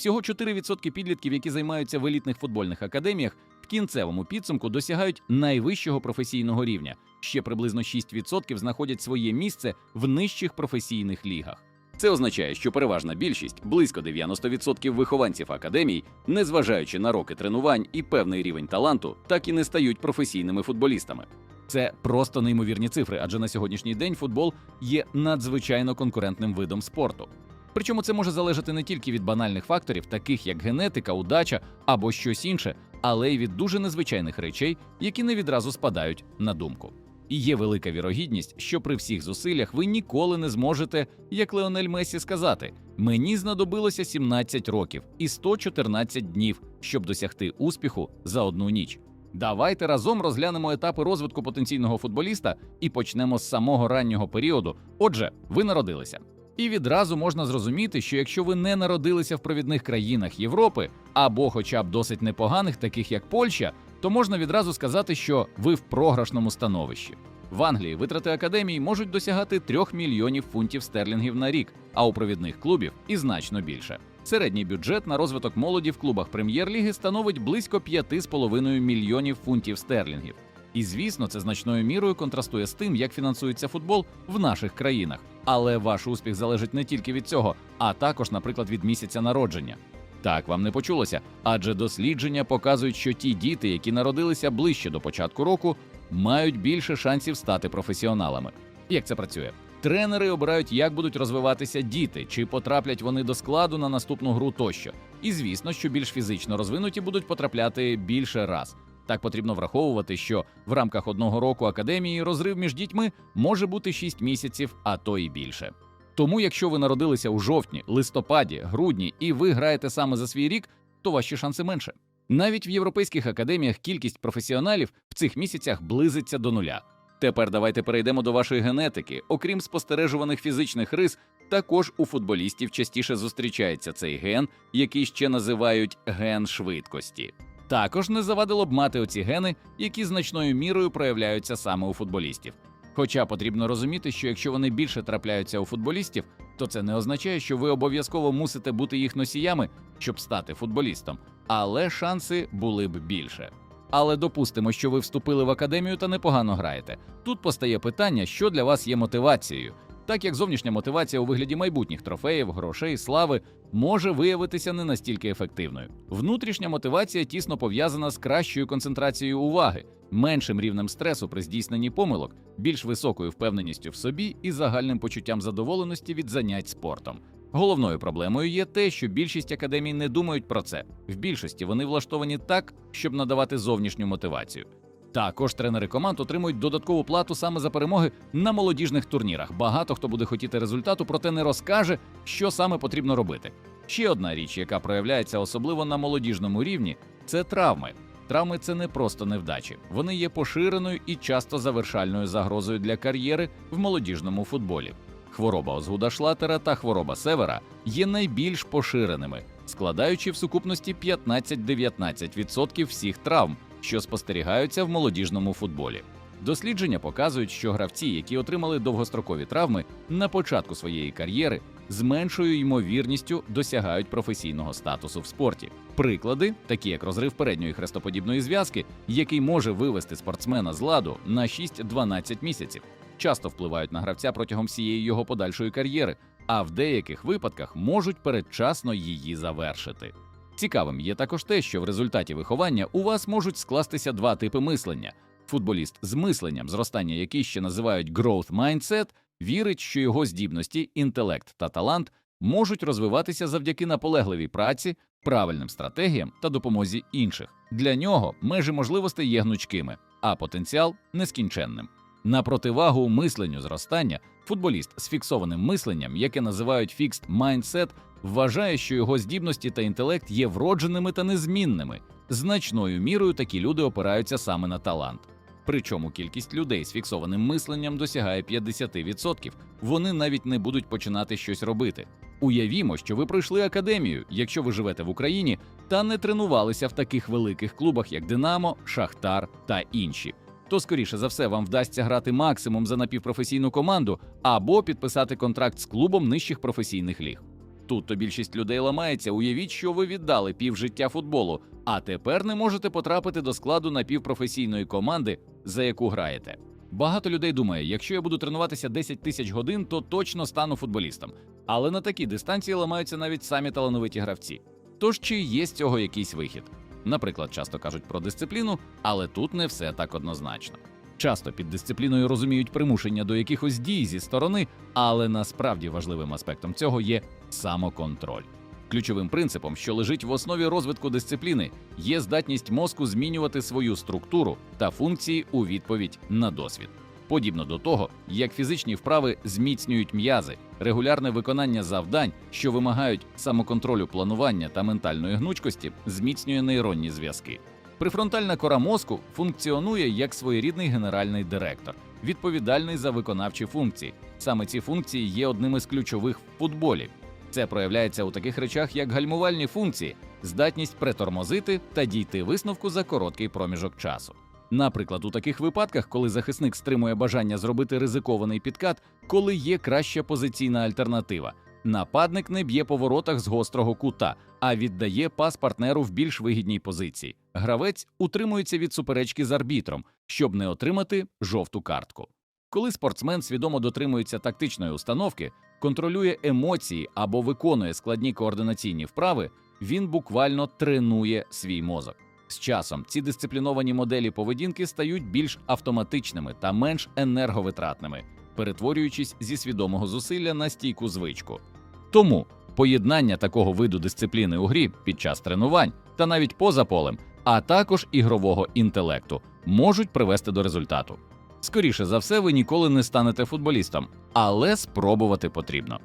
Всього 4% підлітків, які займаються в елітних футбольних академіях, в кінцевому підсумку досягають найвищого професійного рівня. Ще приблизно 6% знаходять своє місце в нижчих професійних лігах. Це означає, що переважна більшість, близько 90% вихованців академій, незважаючи на роки тренувань і певний рівень таланту, так і не стають професійними футболістами. Це просто неймовірні цифри, адже на сьогоднішній день футбол є надзвичайно конкурентним видом спорту. Причому це може залежати не тільки від банальних факторів, таких як генетика, удача або щось інше, але й від дуже незвичайних речей, які не відразу спадають на думку. І є велика вірогідність, що при всіх зусиллях ви ніколи не зможете, як Леонель Месі, сказати: мені знадобилося 17 років і 114 днів, щоб досягти успіху за одну ніч. Давайте разом розглянемо етапи розвитку потенційного футболіста і почнемо з самого раннього періоду. Отже, ви народилися. І відразу можна зрозуміти, що якщо ви не народилися в провідних країнах Європи або хоча б досить непоганих, таких як Польща, то можна відразу сказати, що ви в програшному становищі. В Англії витрати академії можуть досягати 3 мільйонів фунтів стерлінгів на рік, а у провідних клубів і значно більше. Середній бюджет на розвиток молоді в клубах прем'єр-ліги становить близько 5,5 мільйонів фунтів стерлінгів. І звісно, це значною мірою контрастує з тим, як фінансується футбол в наших країнах. Але ваш успіх залежить не тільки від цього, а також, наприклад, від місяця народження. Так вам не почулося, адже дослідження показують, що ті діти, які народилися ближче до початку року, мають більше шансів стати професіоналами. Як це працює? Тренери обирають, як будуть розвиватися діти, чи потраплять вони до складу на наступну гру тощо. І звісно, що більш фізично розвинуті будуть потрапляти більше раз. Так потрібно враховувати, що в рамках одного року академії розрив між дітьми може бути 6 місяців, а то і більше. Тому, якщо ви народилися у жовтні, листопаді, грудні і ви граєте саме за свій рік, то ваші шанси менше. Навіть в європейських академіях кількість професіоналів в цих місяцях близиться до нуля. Тепер давайте перейдемо до вашої генетики. Окрім спостережуваних фізичних рис, також у футболістів частіше зустрічається цей ген, який ще називають ген швидкості. Також не завадило б мати оці гени, які значною мірою проявляються саме у футболістів. Хоча потрібно розуміти, що якщо вони більше трапляються у футболістів, то це не означає, що ви обов'язково мусите бути їх носіями, щоб стати футболістом, але шанси були б більше. Але допустимо, що ви вступили в академію та непогано граєте. Тут постає питання, що для вас є мотивацією, так як зовнішня мотивація у вигляді майбутніх трофеїв, грошей, слави може виявитися не настільки ефективною. Внутрішня мотивація тісно пов'язана з кращою концентрацією уваги, меншим рівнем стресу при здійсненні помилок, більш високою впевненістю в собі і загальним почуттям задоволеності від занять спортом. Головною проблемою є те, що більшість академій не думають про це. В більшості вони влаштовані так, щоб надавати зовнішню мотивацію. Також тренери команд отримують додаткову плату саме за перемоги на молодіжних турнірах. Багато хто буде хотіти результату, проте не розкаже, що саме потрібно робити. Ще одна річ, яка проявляється особливо на молодіжному рівні, це травми. Травми це не просто невдачі, вони є поширеною і часто завершальною загрозою для кар'єри в молодіжному футболі. Хвороба Озгуда Шлатера та хвороба Севера є найбільш поширеними, складаючи в сукупності 15-19% всіх травм, що спостерігаються в молодіжному футболі. Дослідження показують, що гравці, які отримали довгострокові травми на початку своєї кар'єри, з меншою ймовірністю досягають професійного статусу в спорті. Приклади, такі як розрив передньої хрестоподібної зв'язки, який може вивести спортсмена з ладу на 6-12 місяців, часто впливають на гравця протягом всієї його подальшої кар'єри, а в деяких випадках можуть передчасно її завершити. Цікавим є також те, що в результаті виховання у вас можуть скластися два типи мислення. Футболіст з мисленням, зростання який ще називають growth mindset, вірить, що його здібності, інтелект та талант можуть розвиватися завдяки наполегливій праці, правильним стратегіям та допомозі інших. Для нього межі можливостей є гнучкими, а потенціал нескінченним. На противагу мисленню зростання, футболіст з фіксованим мисленням, яке називають fixed mindset, вважає, що його здібності та інтелект є вродженими та незмінними. Значною мірою такі люди опираються саме на талант. Причому кількість людей з фіксованим мисленням досягає 50%. Вони навіть не будуть починати щось робити. Уявімо, що ви пройшли академію, якщо ви живете в Україні, та не тренувалися в таких великих клубах, як Динамо, Шахтар та інші. То скоріше за все вам вдасться грати максимум за напівпрофесійну команду або підписати контракт з клубом нижчих професійних ліг. Тут то більшість людей ламається. Уявіть, що ви віддали півжиття футболу, а тепер не можете потрапити до складу напівпрофесійної команди, за яку граєте. Багато людей думає, якщо я буду тренуватися 10 тисяч годин, то точно стану футболістом. Але на такій дистанції ламаються навіть самі талановиті гравці. Тож чи є з цього якийсь вихід? Наприклад, часто кажуть про дисципліну, але тут не все так однозначно. Часто під дисципліною розуміють примушення до якихось дій зі сторони, але насправді важливим аспектом цього є самоконтроль. Ключовим принципом, що лежить в основі розвитку дисципліни, є здатність мозку змінювати свою структуру та функції у відповідь на досвід. Подібно до того, як фізичні вправи зміцнюють м'язи, регулярне виконання завдань, що вимагають самоконтролю планування та ментальної гнучкості, зміцнює нейронні зв'язки. Прифронтальна кора мозку функціонує як своєрідний генеральний директор, відповідальний за виконавчі функції. Саме ці функції є одним із ключових в футболі. Це проявляється у таких речах, як гальмувальні функції, здатність претормозити та дійти висновку за короткий проміжок часу. Наприклад, у таких випадках, коли захисник стримує бажання зробити ризикований підкат, коли є краща позиційна альтернатива. Нападник не б'є по воротах з гострого кута, а віддає пас партнеру в більш вигідній позиції. Гравець утримується від суперечки з арбітром, щоб не отримати жовту картку. Коли спортсмен свідомо дотримується тактичної установки, контролює емоції або виконує складні координаційні вправи, він буквально тренує свій мозок. З часом ці дисципліновані моделі поведінки стають більш автоматичними та менш енерговитратними, перетворюючись зі свідомого зусилля на стійку звичку. Тому поєднання такого виду дисципліни у грі під час тренувань та навіть поза полем, а також ігрового інтелекту, можуть привести до результату. Скоріше за все, ви ніколи не станете футболістом, але спробувати потрібно.